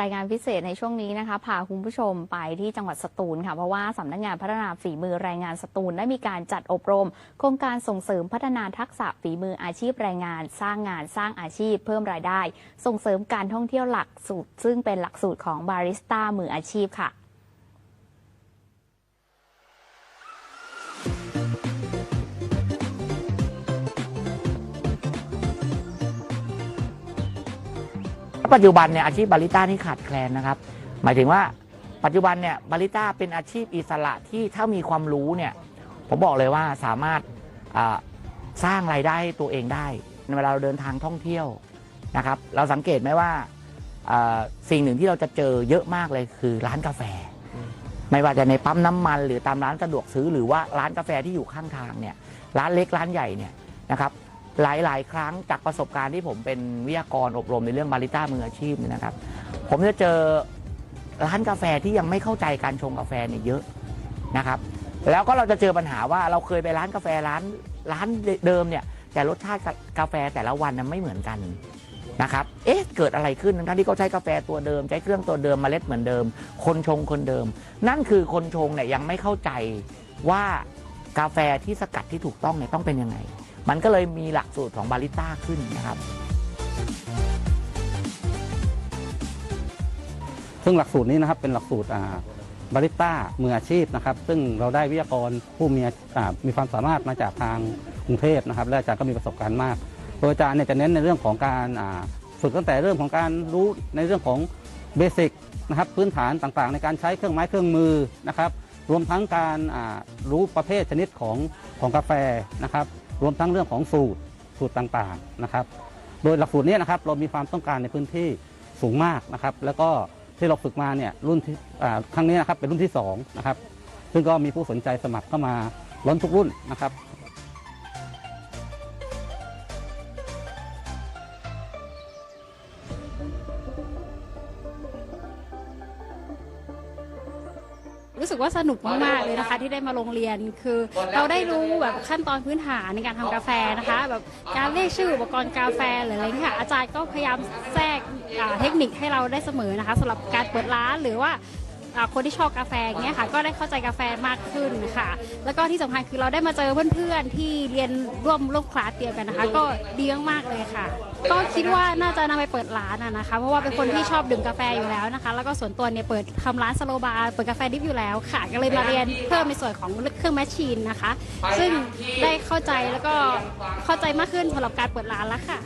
รายงานพิเศษในช่วงนี้นะคะพาคุณผู้ชมไปที่จังหวัดสตูลค่ะเพราะว่าสำนักงานพัฒนาฝีมือแรงงานสตูลได้มีการจัดอบรม โครงการส่งเสริมพัฒนาทักษะฝีมืออาชีพแรงงาน สร้างงานสร้างอาชีพ เพิ่มรายได้ ส่งเสริมการท่องเที่ยวหลักสูตร ซึ่งเป็นหลักสูตรของบาริสต้ามืออาชีพค่ะ ปัจจุบันเนี่ยอาชีพบาริสต้านี่ขาดแคลนนะครับ หมายถึงว่าปัจจุบันเนี่ยบาริสต้าเป็นอาชีพอิสระที่ถ้ามีความรู้เนี่ยผมบอกเลยว่าสามารถอ่าสร้างรายได้ให้ตัวเองได้เวลาเราเดินทางท่องเที่ยวนะครับ เราสังเกตไหมว่าอ่าสิ่งหนึ่งที่เราจะเจอเยอะมากเลยคือร้านกาแฟ ไม่ว่าจะในปั๊มน้ำมัน หรือตามร้านสะดวกซื้อหรือว่าร้านกาแฟที่อยู่ข้างทางเนี่ยร้านเล็กร้านใหญ่เนี่ยนะครับ หลาย ๆ ครั้งจากประสบการณ์ที่ผมเป็นวิทยากรอบรมในเรื่องบาริต้ามืออาชีพเนี่ยนะครับ ผมจะเจอร้านกาแฟที่ยังไม่เข้าใจการชงกาแฟเนี่ยเยอะนะครับ แล้วก็เราจะเจอปัญหาว่าเราเคยไปร้านกาแฟร้านร้านเดิมเนี่ย แต่รสชาติกาแฟแต่ละวันนั้นไม่เหมือนกันนะครับ เอ๊ะ เกิดอะไรขึ้นทั้งที่เขาใช้กาแฟตัวเดิม ใช้เครื่องตัวเดิมเมล็ดเหมือนเดิม คนชงคนเดิม นั่นคือคนชงเนี่ยยังไม่เข้าใจว่ากาแฟที่สกัดที่ถูกต้องเนี่ยต้องเป็นยังไง มันก็เลยมีหลักสูตรของบาริต้าขึ้นนะครับ ซึ่งหลักสูตรนี้นะครับเป็นหลักสูตรบาริต้ามืออาชีพนะครับ ซึ่งเราได้วิทยากรผู้มีมีความสามารถมาจากทางกรุงเทพนะครับ และอาจารย์ก็มีประสบการณ์มากโดยอาจารย์เนี่ยจะเน้นในเรื่องของการฝึกตั้งแต่เรื่องของการรู้ในเรื่องของเบสิกนะครับพื้นฐานต่างๆ ในการใช้เครื่องไม้เครื่องมือนะครับ รวมทั้งการรู้ประเภทชนิดของของกาแฟนะครับ รวมทั้งเรื่องของสูตรสูตรต่างๆนะครับ โดยหลักสูตรนี้นะครับเรามีความต้องการในพื้นที่สูงมากนะครับ แล้วก็ที่เราฝึกมาเนี่ยรุ่นที่ครั้งนี้นะครับเป็นรุ่นที่2นะครับซึ่งก็มีผู้สนใจสมัครเข้ามาล้นทุกรุ่นนะครับ รู้สึกว่าสนุกมากๆเลยนะคะ ที่ได้มาโรงเรียนคือ เราได้รู้แบบขั้นตอนพื้นฐานในการทำกาแฟนะคะ แบบการเรียกชื่ออุปกรณ์กาแฟหรืออะไรค่ะอาจารย์ก็พยายามแทรกเทคนิคให้เราได้เสมอนะคะสำหรับการเปิดร้านหรือว่า คนที่ชอบกาแฟเงี้ยค่ะ ก็ได้เข้าใจกาแฟมากขึ้นค่ะ แล้วก็ที่สำคัญคือเราได้มาเจอเพื่อนๆที่เรียนร่วมร่วมคลาสเดียวกันนะคะ ก็ดีมากๆเลยค่ะ ก็คิดว่าน่าจะนำไปเปิดร้านอะนะคะ เพราะว่าเป็นคนที่ชอบดื่มกาแฟอยู่แล้วนะคะ แล้วก็ส่วนตัวเนี่ยเปิดทำร้านสโลบาร์เปิดกาแฟดิฟอยู่แล้วค่ะ ก็เลยมาเรียนเพิ่มในส่วนของเครื่องแมชชีนนะคะ ซึ่งได้เข้าใจแล้วก็เข้าใจมากขึ้นสำหรับการเปิดร้านแล้วค่ะ